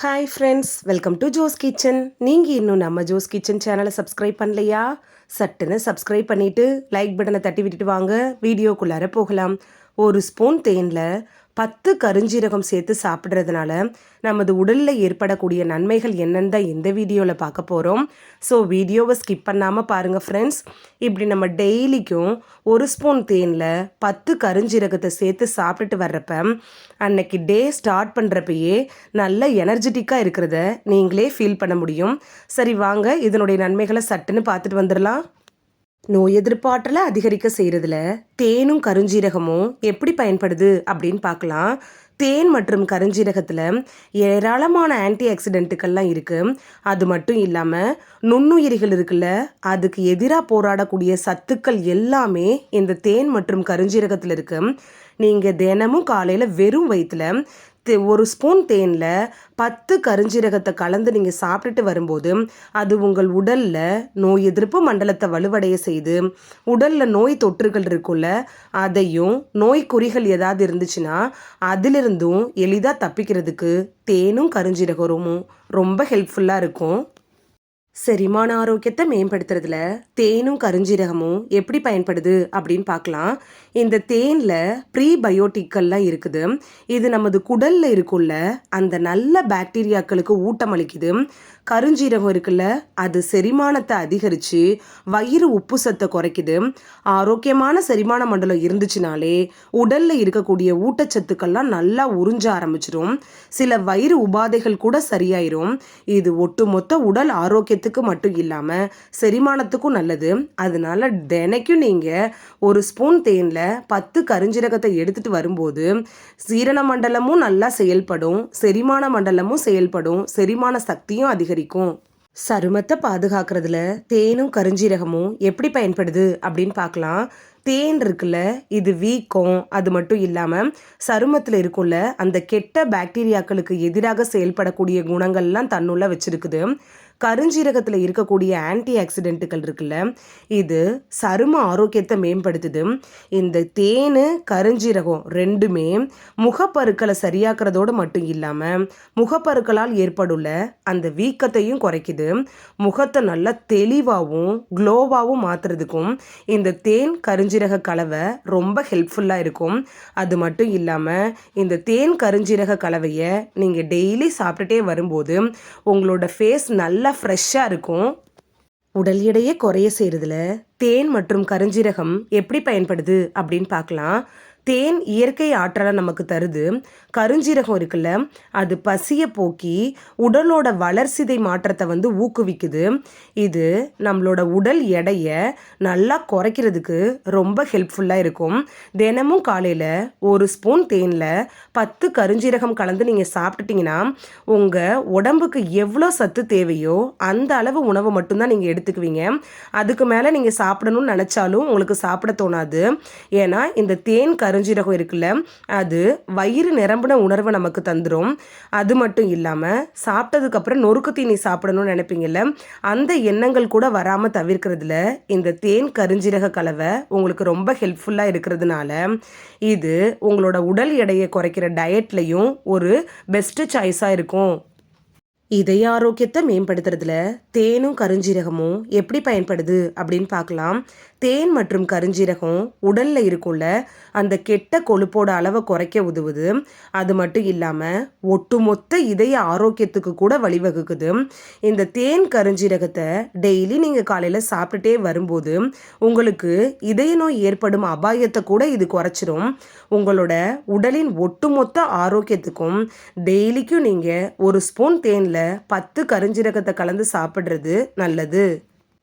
Hi friends welcome to Jo's Kitchen நீங்கள் இன்னும் நம்ம ஜோஸ் கிச்சன் சேனலை சப்ஸ்கிரைப் பண்ணலையா? சட்டுன்னு சப்ஸ்கிரைப் பண்ணிவிட்டு லைக் பட்டனை தட்டி விட்டுட்டு வாங்க. வீடியோக்குள்ளார போகலாம். ஒரு ஸ்பூன் தேனில் பத்து கருஞ்சீரகம் சேர்த்து சாப்பிட்றதுனால நமது உடலில் ஏற்படக்கூடிய நன்மைகள் என்னன்னு தான் இந்த வீடியோவில் பார்க்க போகிறோம் ஸோ வீடியோவை ஸ்கிப் பண்ணாமல் பாருங்கள் ஃப்ரெண்ட்ஸ் இப்படி நம்ம டெய்லிக்கும் ஒரு ஸ்பூன் தேனில் பத்து கருஞ்சீரகத்தை சேர்த்து சாப்பிட்டுட்டு வர்றப்ப அன்னைக்கு டே ஸ்டார்ட் பண்ணுறப்பயே நல்ல எனர்ஜெட்டிக்காக இருக்கிறத நீங்களே ஃபீல் பண்ண முடியும். சரி வாங்க இதனுடைய நன்மைகளை சட்டுன்னு பார்த்துட்டு வந்துடலாம். நோய் எதிர்ப்பாற்றலை அதிகரிக்க செய்கிறதுல தேனும் கருஞ்சீரகமும் எப்படி பயன்படுது அப்படின்னு பார்க்கலாம். தேன் மற்றும் கருஞ்சீரகத்தில் ஏராளமான ஆன்டி ஆக்சிடென்ட்டுகள்லாம் இருக்குது அது மட்டும் இல்லாமல் நுண்ணுயிரிகள் இருக்குல்ல அதுக்கு எதிராக போராடக்கூடிய சத்துக்கள் எல்லாமே இந்த தேன் மற்றும் கருஞ்சீரகத்தில் இருக்குது நீங்கள் தினமும் காலையில் வெறும் வயிற்றில் ஒரு ஸ்பூன் தேனில் பத்து கருஞ்சீரகத்தை கலந்து நீங்கள் சாப்பிட்டுட்டு வரும்போது அது உங்கள் உடலில் நோய் எதிர்ப்பு மண்டலத்தை வலுவடைய செய்து உடலில் நோய் தொற்றுகள் இருக்குல்ல அதையும் நோய் குறிகள் ஏதாவது இருந்துச்சுன்னா அதிலிருந்தும் எளிதாக தப்பிக்கிறதுக்கு தேனும் கருஞ்சீரகமும் ரொம்ப ஹெல்ப்ஃபுல்லாக இருக்கும். செரிமான ஆரோக்கியத்தை மேம்படுத்துறதுல தேனும் கருஞ்சீரகமும் எப்படி பயன்படுது அப்படின்னு பார்க்கலாம். இந்த தேனில் ப்ரீபயோட்டிக்கல்லாம் இருக்குது. இது நமது குடலில் இருக்குள்ள அந்த நல்ல பாக்டீரியாக்களுக்கு ஊட்டம் அளிக்குது. கருஞ்சீரகம் இருக்குல்ல அது செரிமானத்தை அதிகரித்து வயிறு உப்பு சத்தை குறைக்குது. ஆரோக்கியமான செரிமான மண்டலம் இருந்துச்சுனாலே உடலில் இருக்கக்கூடிய ஊட்டச்சத்துக்கள்லாம் நல்லா உறிஞ்ச ஆரம்பிச்சிடும் சில வயிறு உபாதைகள் கூட சரியாயிரும். இது ஒட்டுமொத்த உடல் ஆரோக்கியத்தை ஆரோக்கியத்துக்கு மட்டும் இல்லாமல் செரிமானத்துக்கும் நல்லது. அதனால தினைக்கும் நீங்கள் ஒரு ஸ்பூன் தேனில் பத்து கருஞ்சீரகத்தை எடுத்துகிட்டு வரும்போது சீரண மண்டலமும் நல்லா செயல்படும் செரிமான மண்டலமும் செயல்படும் செரிமான சக்தியும் அதிகரிக்கும். சருமத்தை பாதுகாக்கிறதுல தேனும் கருஞ்சீரகமும் எப்படி பயன்படுது அப்படின்னு பார்க்கலாம். தேன் இருக்குல்ல இது வீக்கம் அது மட்டும் இல்லாமல் சருமத்தில் இருக்குள்ள அந்த கெட்ட பாக்டீரியாக்களுக்கு எதிராக செயல்படக்கூடிய குணங்கள்லாம் தன்னுள்ள வச்சிருக்குது. கருஞ்சீரகத்தில் இருக்கக்கூடிய ஆன்டி ஆக்சிடென்ட்டுகள் இருக்குல்ல இது சரும ஆரோக்கியத்தை மேம்படுத்துது. இந்த தேன் கருஞ்சீரகம் ரெண்டுமே முகப்பருக்களை சரியாக்குறதோடு மட்டும் இல்லாமல் முகப்பருக்களால் ஏற்படுள்ள அந்த வீக்கத்தையும் குறைக்குது. முகத்தை நல்லா தெளிவாகவும் க்ளோவாகவும் மாற்றுறதுக்கும் இந்த தேன் கருஞ்சீரக கலவை ரொம்ப ஹெல்ப்ஃபுல்லாக இருக்கும். அது மட்டும் இல்லாமல் இந்த தேன் கருஞ்சீரக கலவையை நீங்கள் டெய்லி சாப்பிட்டுட்டே வரும்போது உங்களோட ஃபேஸ் நல்ல ஃப்ரெஷ்ஷாக இருக்கும். உடல் எடையை குறைய செய்கிறதுல தேன் மற்றும் கருஞ்சீரகம் எப்படி பயன்படுது அப்படின்னு பார்க்கலாம். தேன் இயற்கை ஆற்றலை நமக்கு தருது. கருஞ்சீரகம் இருக்குல்ல அது பசியை போக்கி உடலோட வளர்சிதை மாற்றத்தை வந்து ஊக்குவிக்குது. இது நம்மளோட உடல் எடையை நல்லா குறைக்கிறதுக்கு ரொம்ப ஹெல்ப்ஃபுல்லாக இருக்கும். தினமும் காலையில் ஒரு ஸ்பூன் தேனில் பத்து கருஞ்சீரகம் கலந்து நீங்கள் சாப்பிட்டுட்டிங்கன்னா உங்கள் உடம்புக்கு எவ்வளோ சத்து தேவையோ அந்த அளவு உணவை மட்டும்தான் நீங்கள் எடுத்துக்குவீங்க. அதுக்கு மேலே நீங்கள் சாப்பிடணும்னு நினச்சாலும் உங்களுக்கு சாப்பிட தோணாது. ஏன்னா இந்த தேன் கரு கருஞ்சீரகம் இருக்குல்ல அது வயிறு நிரம்பின உணர்வை நமக்கு தந்துடும் அது மட்டும் இல்லாமல் சாப்பிட்டதுக்கப்புறம் நொறுக்கு தீனி சாப்பிடணும்னு நினைப்பீங்கல்ல அந்த எண்ணங்கள் கூட வராமல் தவிர்க்கிறதுல இந்த தேன் கருஞ்சீரக கலவை உங்களுக்கு ரொம்ப ஹெல்ப்ஃபுல்லாக இருக்கிறதுனால இது உங்களோட உடல் எடையை குறைக்கிற டயட்லையும் ஒரு பெஸ்ட்டு சாய்ஸாக இருக்கும். இதய ஆரோக்கியத்தை மேம்படுத்துறதுல தேனும் கருஞ்சீரகமும் எப்படி பயன்படுது அப்படின்னு பார்க்கலாம். தேன் மற்றும் கருஞ்சீரகம் உடல்ல இருக்குள்ள அந்த கெட்ட கொழுப்போட அளவை குறைக்க உதவுது. அது மட்டும் இல்லாமல் ஒட்டுமொத்த இதய ஆரோக்கியத்துக்கு கூட வழிவகுக்குது. இந்த தேன் கருஞ்சீரகத்தை டெய்லி நீங்கள் காலையில் சாப்பிட்டுட்டே வரும்போது உங்களுக்கு இதய நோய் ஏற்படும் அபாயத்தை கூட இது குறைச்சிரும். உங்களோட உடலின் ஒட்டுமொத்த ஆரோக்கியத்துக்கும் டெய்லிக்கும் நீங்கள் ஒரு ஸ்பூன் தேனில் பத்து கருஞ்சீரகத்தை கலந்து சாப்பிட்றது நல்லது.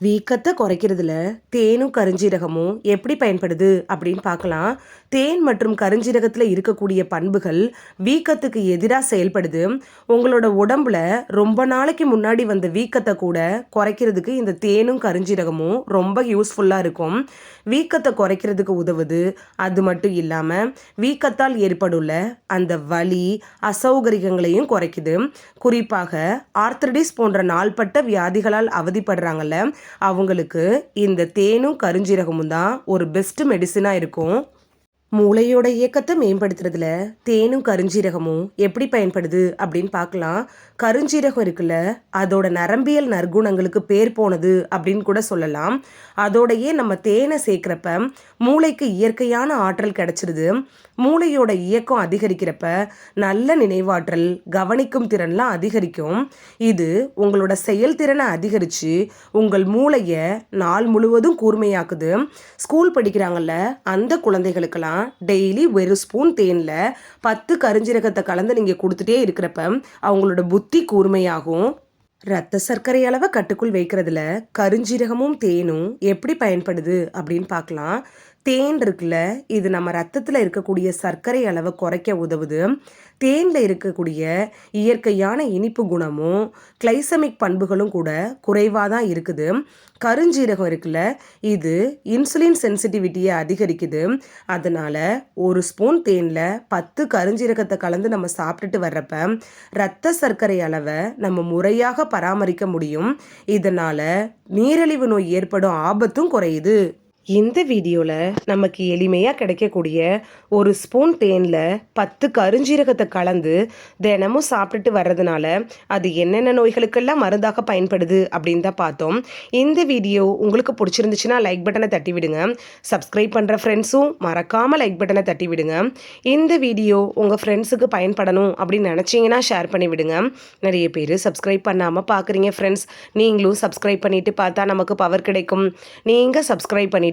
வீக்கத்தை குறைக்கிறதுல தேனும் கருஞ்சீரகமும் எப்படி பயன்படுது அப்படின்னு பார்க்கலாம். தேன் மற்றும் கருஞ்சீரகத்தில் இருக்கக்கூடிய பண்புகள் வீக்கத்துக்கு எதிராக செயல்படுது. உங்களோட உடம்புல ரொம்ப நாளைக்கு முன்னாடி வந்த வீக்கத்தை கூட குறைக்கிறதுக்கு இந்த தேனும் கருஞ்சீரகமும் ரொம்ப யூஸ்ஃபுல்லாக இருக்கும். வீக்கத்தை குறைக்கிறதுக்கு உதவுது. அது மட்டும் இல்லாமல் வீக்கத்தால் ஏற்படுள்ள அந்த வலி அசௌகரியங்களையும் குறைக்குது. குறிப்பாக ஆர்த்தடிஸ் போன்ற நாள்பட்ட வியாதிகளால் அவதிப்படுறாங்கல்ல அவங்களுக்கு இந்த தேனும் கருஞ்சீரகமும் தான் ஒரு பெஸ்ட் மெடிசனாக இருக்கும். மூளையோட இயக்கத்தை மேம்படுத்துறதுல தேனும் கருஞ்சீரகமும் எப்படி பயன்படுது அப்படின்னு பார்க்கலாம். கருஞ்சீரகம் இருக்குல்ல அதோட நரம்பியல் நற்குணங்களுக்கு பேர் போனது அப்படின்னு கூட சொல்லலாம். அதோடையே நம்ம தேனை சேர்க்குறப்ப மூளைக்கு இயற்கையான ஆற்றல் கிடைச்சிருது. மூளையோட இயக்கம் அதிகரிக்கிறப்ப நல்ல நினைவாற்றல் கவனிக்கும் திறன்லாம் அதிகரிக்கும். இது உங்களோட செயல்திறனை அதிகரித்து உங்கள் மூளையை நாள் முழுவதும் கூர்மையாக்குது. ஸ்கூல் படிக்கிறாங்கல்ல அந்த குழந்தைகளுக்கெல்லாம் டெய்லி ஒரு ஸ்பூன் தேனில் பத்து கருஞ்சீரகத்தை கலந்து நீங்கள் கொடுத்துட்டே இருக்கிறப்ப அவங்களோட புத்தி கூர்மையாகும். ரத்த சர்க்கரை அளவை கட்டுக்குள் வைக்கிறதுல கருஞ்சீரகமும் தேனும் எப்படி பயன்படுது அப்படின்னு பார்க்கலாம். தேன் இருக்குல்ல இது நம்ம ரத்தத்தில் இருக்கக்கூடிய சர்க்கரை அளவை குறைக்க உதவுது. தேனில் இருக்கக்கூடிய இயற்கையான இனிப்பு குணமும் கிளைசமிக் பண்புகளும் கூட குறைவாக தான் இருக்குது. கருஞ்சீரகம் இருக்குல்ல இது இன்சுலின் சென்சிட்டிவிட்டியை அதிகரிக்குது. அதனால் ஒரு ஸ்பூன் தேனில் பத்து கருஞ்சீரகத்தை கலந்து நம்ம சாப்பிட்டுட்டு வர்றப்ப ரத்த சர்க்கரை அளவை நம்ம முறையாக பராமரிக்க முடியும். இதனால் நீரிழிவு நோய் ஏற்படும் ஆபத்தும் குறையுது. இந்த வீடியோவில் நமக்கு எளிமையாக கிடைக்கக்கூடிய ஒரு ஸ்பூன் தேனில் பத்து கருஞ்சீரகத்தை கலந்து தினமும் சாப்பிட்டுட்டு வர்றதுனால அது என்னென்ன நோய்களுக்கெல்லாம் மருந்தாக பயன்படுது அப்படின்னு தான் பார்த்தோம். இந்த வீடியோ உங்களுக்கு பிடிச்சிருந்துச்சுன்னா லைக் பட்டனை தட்டி விடுங்க சப்ஸ்கிரைப் பண்ணுற ஃப்ரெண்ட்ஸும் மறக்காமல் லைக் பட்டனை தட்டி விடுங்க இந்த வீடியோ உங்கள் ஃப்ரெண்ட்ஸுக்கு பயன்படணும் அப்படின்னு நினச்சிங்கன்னா ஷேர் பண்ணி விடுங்க நிறைய பேர் சப்ஸ்கிரைப் பண்ணாமல் பார்க்குறீங்க ஃப்ரெண்ட்ஸ் நீங்களும் சப்ஸ்கிரைப் பண்ணிவிட்டு பார்த்தா நமக்கு பவர் கிடைக்கும். நீங்கள் சப்ஸ்கிரைப் பண்ணிவிட்டு